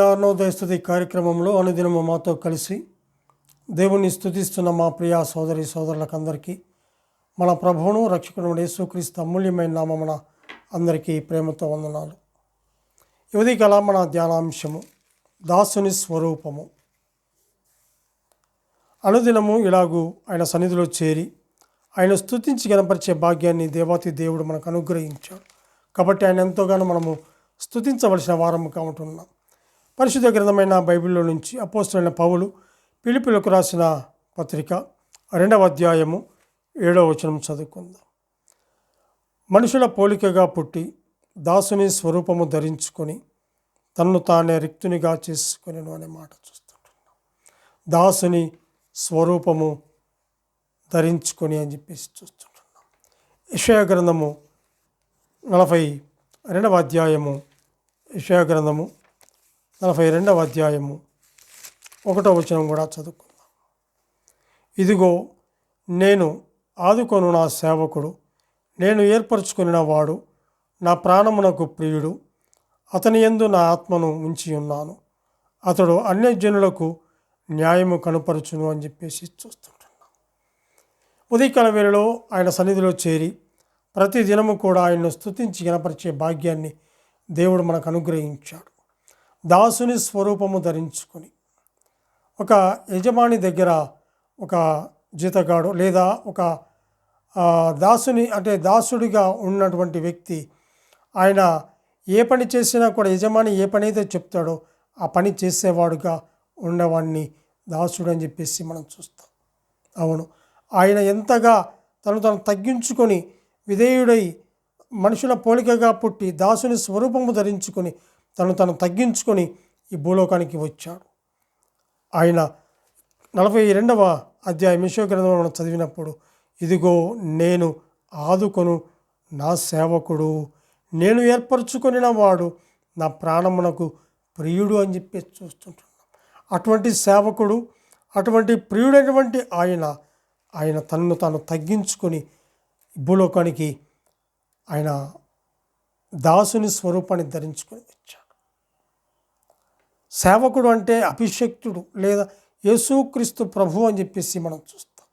అనుదిన స్థుతి కార్యక్రమంలో అనుదినము మాతో కలిసి దేవుణ్ణి స్థుతిస్తున్న మా ప్రియ సోదరి సోదరులకందరికీ మన ప్రభువును రక్షకుడు యేసుక్రీస్తు అమూల్యమైన నామమున అందరికీ ప్రేమతో వందనాలు. యువతి కళ మన ధ్యానాంశము దాసుని స్వరూపము. అనుదినము ఇలాగూ ఆయన సన్నిధిలో చేరి ఆయన స్తుతించి కనపరిచే భాగ్యాన్ని దేవాతి దేవుడు మనకు అనుగ్రహించాడు. కాబట్టి ఆయన ఎంతోగానో మనము స్తుతించవలసిన వారముగా ఉంటున్నాం. పరిశుద్ధ గ్రంథమైన బైబిల్లో నుంచి అపోస్తులైన పౌలు పిలిపిలకు రాసిన పత్రిక రెండవ అధ్యాయము ఏడవ వచనం చదువుకుందాం. మనుషుల పోలికగా పుట్టి దాసుని స్వరూపము ధరించుకొని తన్ను తానే రిక్తునిగా చేసుకొని అనే మాట చూస్తుంటున్నాం. దాసుని స్వరూపము ధరించుకొని అని చెప్పేసి చూస్తుంటున్నాం. యషయ గ్రంథము నలభై రెండవ అధ్యాయము యషయ గ్రంథము నలభై రెండవ అధ్యాయము. ఒకటో వచనం కూడా చదువుకుందాం. ఇదిగో నేను ఆదుకొను నా సేవకుడు నేను ఏర్పరచుకున్న వాడు నా ప్రాణమునకు ప్రియుడు అతని యందు నా ఆత్మను ఉంచి ఉన్నాను. అతడు అన్యజనులకు న్యాయము కనుపరచును అని చెప్పేసి చూస్తుంటున్నాం. ఉదయకాల వేళలో ఆయన సన్నిధిలో చేరి ప్రతి దినము కూడా ఆయన్ను స్తుతించి కనపరిచే భాగ్యాన్ని దేవుడు మనకు అనుగ్రహించాడు. దాసుని స్వరూపము ధరించుకొని. ఒక యజమాని దగ్గర ఒక జీతగాడు లేదా ఒక దాసుని అంటే దాసుడిగా ఉన్నటువంటి వ్యక్తి ఆయన ఏ పని చేసినా కూడా యజమాని ఏ పని అయితే చెప్తాడో ఆ పని చేసేవాడుగా ఉన్నవాడిని దాసుడు అని చెప్పేసి మనం చూస్తాం. అవును. ఆయన ఎంతగా తను తను తగ్గించుకొని విధేయుడై మనుషుల పోలికగా పుట్టి దాసుని స్వరూపము ధరించుకొని తను తను తగ్గించుకొని ఈ భూలోకానికి వచ్చాడు. ఆయన నలభై రెండవ అధ్యాయం విశ్వగ్రంథంలో గ్రంథంలో మనం చదివినప్పుడు ఇదిగో నేను ఆదుకొను నా సేవకుడు. నేను ఏర్పరచుకొనిన వాడు నా ప్రాణమునకు ప్రియుడు అని చెప్పి చూస్తుంటున్నాం. అటువంటి సేవకుడు అటువంటి ప్రియుడైనటువంటి ఆయన ఆయన తనను తాను తగ్గించుకొని భూలోకానికి ఆయన దాసుని స్వరూపాన్ని ధరించుకొని వచ్చాడు. సేవకుడు అంటే అభిషక్తుడు లేదా యేసుక్రీస్తు ప్రభు అని చెప్పేసి మనం చూస్తాం.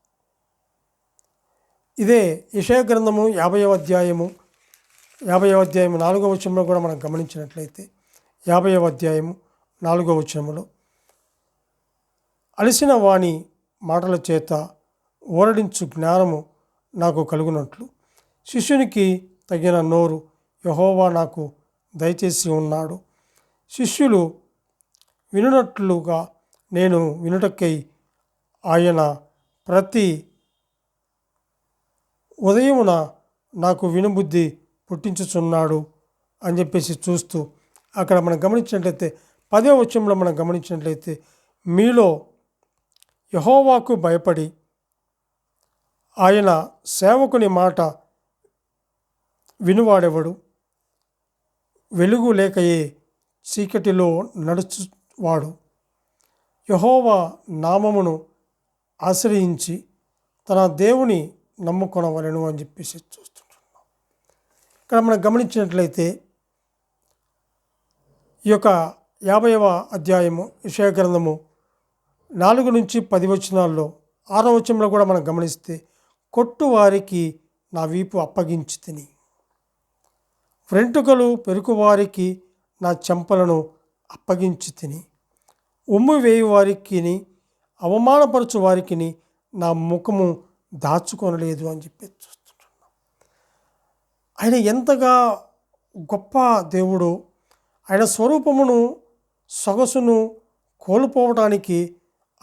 ఇదే యశయ గ్రంథము యాభైవ అధ్యాయము యాభైవ అధ్యాయము నాలుగవ వచనంలో కూడా మనం గమనించినట్లయితే యాభైవ అధ్యాయము నాలుగవ వచనంలో అలసిన వాణి మాటల చేత ఓరడించు జ్ఞానము నాకు కలుగునట్లు. శిష్యునికి తగిన నోరు యహోవా నాకు దయచేసి ఉన్నాడు. శిష్యులు వినునట్లుగా నేను వినుటకై ఆయన ప్రతి ఉదయమున నాకు వినుబుద్ధి పుట్టించుచున్నాడు అని చెప్పేసి చూస్తూ అక్కడ మనం గమనించినట్లయితే పదే వచ్చంలో మనం గమనించినట్లయితే మీలో యహోవాకు భయపడి ఆయన సేవకుని మాట వినువాడెవడు? వెలుగు లేకయే చీకటిలో వాడు. యహోవా నామమును ఆశ్రయించి తన దేవుని నమ్ముకొనవలను అని చెప్పేసి చూస్తుంటున్నాం. ఇక్కడ మనం గమనించినట్లయితే ఈ యొక్క యాభైవ అధ్యాయము విషయ గ్రంథము నాలుగు నుంచి పది వచనాల్లో ఆరో వచనంలో కూడా మనం గమనిస్తే కొట్టు వారికి నా వీపు అప్పగించి తిని వెంట్రుకలు పెరుకువారికి నా చెంపలను అప్పగించి తిని ఉమ్ము వేయి వారికి అవమానపరచు వారికి నా ముఖము దాచుకొనలేదు అని చెప్పి చూస్తుంటున్నాం. ఆయన ఎంతగా గొప్ప దేవుడు ఆయన స్వరూపమును సొగసును కోల్పోవడానికి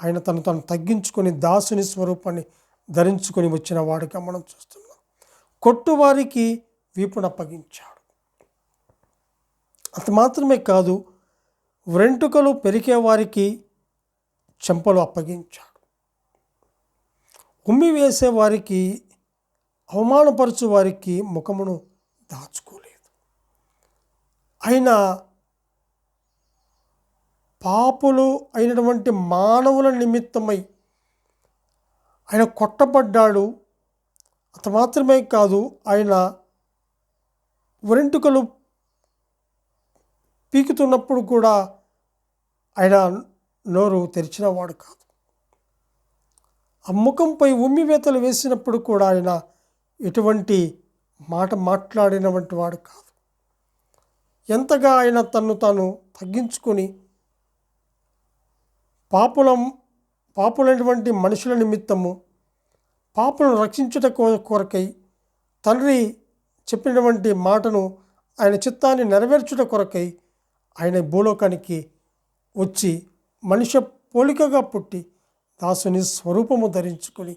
ఆయన తను తను తగ్గించుకొని దాసుని స్వరూపాన్ని ధరించుకొని వచ్చిన వాడిగా మనం చూస్తున్నాం. కొట్టువారికి వీపును అప్పగించాడు. అంత మాత్రమే కాదు వెంట్రుకలు పెరిగే వారికి చెంపలు అప్పగించాడు. ఉమ్మి వేసే వారికి అవమానపరచు వారికి ముఖమును దాచుకోలేదు. ఆయన పాపులు అయినటువంటి మానవుల నిమిత్తమై ఆయన కొట్టబడ్డాడు. అంత మాత్రమే కాదు ఆయన వెంట్రుకలు పీకుతున్నప్పుడు కూడా ఆయన నోరు తెరిచినవాడు కాదు. ఆ ముఖంపై ఉమ్మివేతలు వేసినప్పుడు కూడా ఆయన ఎటువంటి మాట మాట్లాడినటువంటి వాడు కాదు. ఎంతగా ఆయన తన్ను తాను తగ్గించుకొని పాపులం పాపులైనటువంటి మనుషుల నిమిత్తము పాపులను రక్షించుట కొరకై తండ్రి చెప్పినటువంటి మాటను ఆయన చిత్తాన్ని నెరవేర్చుట కొరకై ఆయన భూలోకానికి వచ్చి మనుష్య పోలికగా పుట్టి దాసుని స్వరూపము ధరించుకొని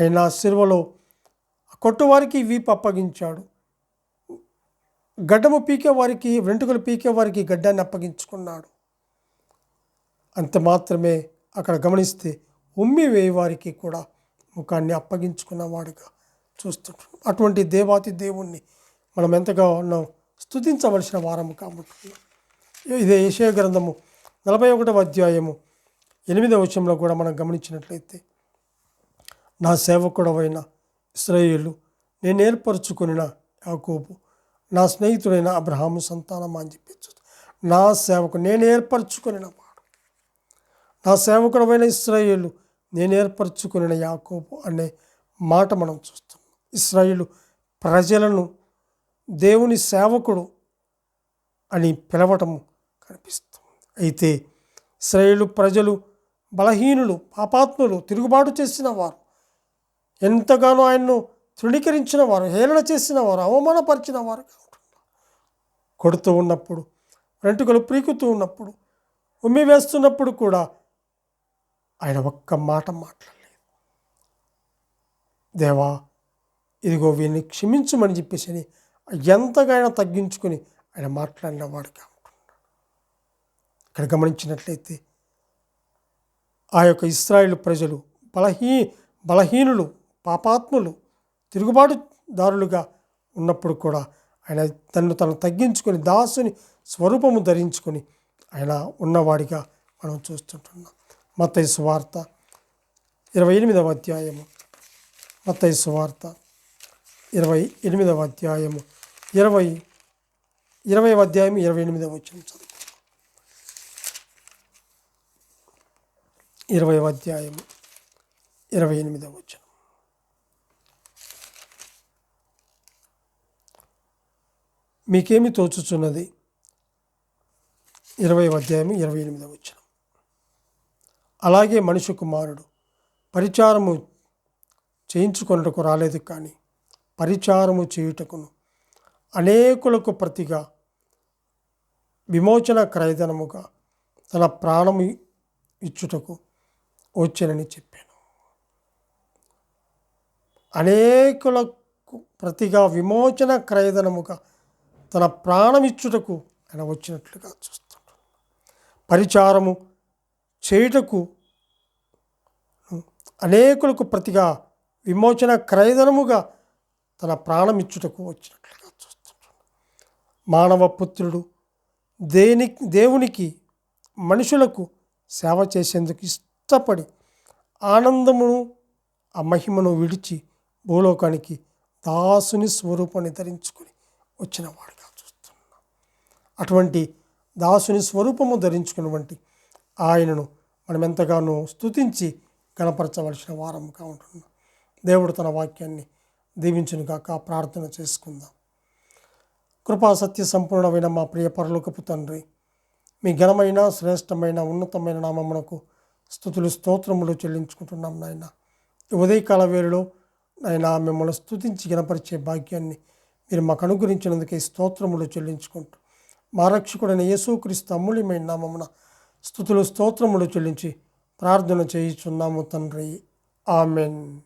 ఆయన శిల్వలో కొట్టువారికి వీపు అప్పగించాడు. గడ్డము పీకేవారికి వెంట్రుకలు పీకేవారికి గడ్డాన్ని అప్పగించుకున్నాడు. అంత మాత్రమే అక్కడ గమనిస్తే ఉమ్మి వేయవారికి కూడా ముఖాన్ని అప్పగించుకున్నవాడుగా చూస్తుంటాం. అటువంటి దేవాతి దేవుణ్ణి మనం ఎంతగా ఉన్నాం? స్తుతించవలసిన వారము కాబట్టి. ఇదే యశయ గ్రంథము నలభై ఒకటవ అధ్యాయము ఎనిమిదవ వచనంలో కూడా మనం గమనించినట్లయితే నా సేవకుడవైన ఇస్రాయేలు నేను ఏర్పరచుకున్న యాకోబు నా స్నేహితుడైన అబ్రహాము సంతానమా అని చెప్పి నా సేవకు నేను ఏర్పరచుకున్న వాడు. నా సేవకుడమైన ఇస్రాయేలు నేను ఏర్పరచుకున్న యాకోబు అనే మాట మనం చూస్తున్నాం. ఇస్రాయేలు ప్రజలను దేవుని సేవకుడు అని పిలవటం కనిపిస్తుంది. అయితే శ్రేయులు ప్రజలు బలహీనులు పాపాత్ములు తిరుగుబాటు చేసిన వారు ఎంతగానో ఆయన్ను తృణీకరించిన వారు హేళన చేసిన వారు అవమానపరిచిన వారు కొడుతూ ఉన్నప్పుడు వెంటుకలు పీకుతూ ఉన్నప్పుడు ఉమ్మి వేస్తున్నప్పుడు కూడా ఆయన ఒక్క మాట మాట్లాడలేదు. దేవా ఇదిగో వీరిని క్షమించమని చెప్పేసి ఎంతగానో ఎంతగా ఆయన తగ్గించుకొని ఆయన మాట్లాడిన వాడిగా ఉంటున్నాడు ఇక్కడ గమనించినట్లయితే ఆ యొక్క ఇస్రాయేల్ ప్రజలు బలహీ బలహీనులు పాపాత్ములు తిరుగుబాటుదారులుగా ఉన్నప్పుడు కూడా ఆయన తను తను తగ్గించుకొని దాసుని స్వరూపము ధరించుకొని ఆయన ఉన్నవాడిగా మనం చూస్తుంటున్నాం. మత్తయి సువార్త ఇరవై ఎనిమిదవ అధ్యాయము. మత్తయి సువార్త ఇరవై ఎనిమిదవ అధ్యాయము. ఇరవై ఇరవై అధ్యాయం ఇరవై ఎనిమిదవ వచ్చిన చదువు ఇరవై అధ్యాయం ఇరవై ఎనిమిదవ వచ్చిన మీకేమి తోచుచున్నది? ఇరవై అధ్యాయం ఇరవై ఎనిమిదవ వచ్చిన అలాగే మనిషి కుమారుడు పరిచారము చేయించుకొనుటకు రాలేదు కానీ పరిచారము చేయుటకును అనేకులకు ప్రతిగా విమోచన క్రయధనముగా తన ప్రాణము ఇచ్చుటకు వచ్చానని చెప్పాను. అనేకులకు ప్రతిగా విమోచన క్రయధనముగా తన ప్రాణమిచ్చుటకు ఆయన వచ్చినట్లుగా చూస్తున్నాడు పరిచారము చేయుటకు అనేకులకు ప్రతిగా విమోచన క్రయధనముగా తన ప్రాణమిచ్చుటకు వచ్చినట్లుగా మానవ పుత్రుడు దేని దేవునికి మనుషులకు సేవ చేసేందుకు ఇష్టపడి ఆనందమును ఆ మహిమను విడిచి భూలోకానికి దాసుని స్వరూపాన్ని ధరించుకొని వచ్చిన వాడిగా చూస్తున్నాం. అటువంటి దాసుని స్వరూపము ధరించుకున్నటువంటి ఆయనను మనం ఎంతగానో స్తుతించి గణపరచవలసిన వారముగా ఉంటున్నాం. దేవుడు తన వాక్యాన్ని దీవించునుగాక ప్రార్థన చేసుకుందాం. కృపా సత్య సంపూర్ణమైన మా ప్రియ పరలోకపు తండ్రి. మీ ఘనమైన శ్రేష్టమైన ఉన్నతమైన నామమునకు స్థుతులు స్తోత్రములు చెల్లించుకుంటున్నాం నాయన. ఉదయకాల వేళలో నాయన మిమ్మల్ని స్థుతించి గణపరిచే భాగ్యాన్ని మీరు మాకు అనుగ్రహించినందుకే స్తోత్రములు చెల్లించుకుంటూ మా రక్షకుడైన యేసుక్రీస్తు అమూల్యమైన నామమున స్థుతులు స్తోత్రములు చెల్లించి ప్రార్థన చేయుచున్నాము తండ్రి. ఆమెన్.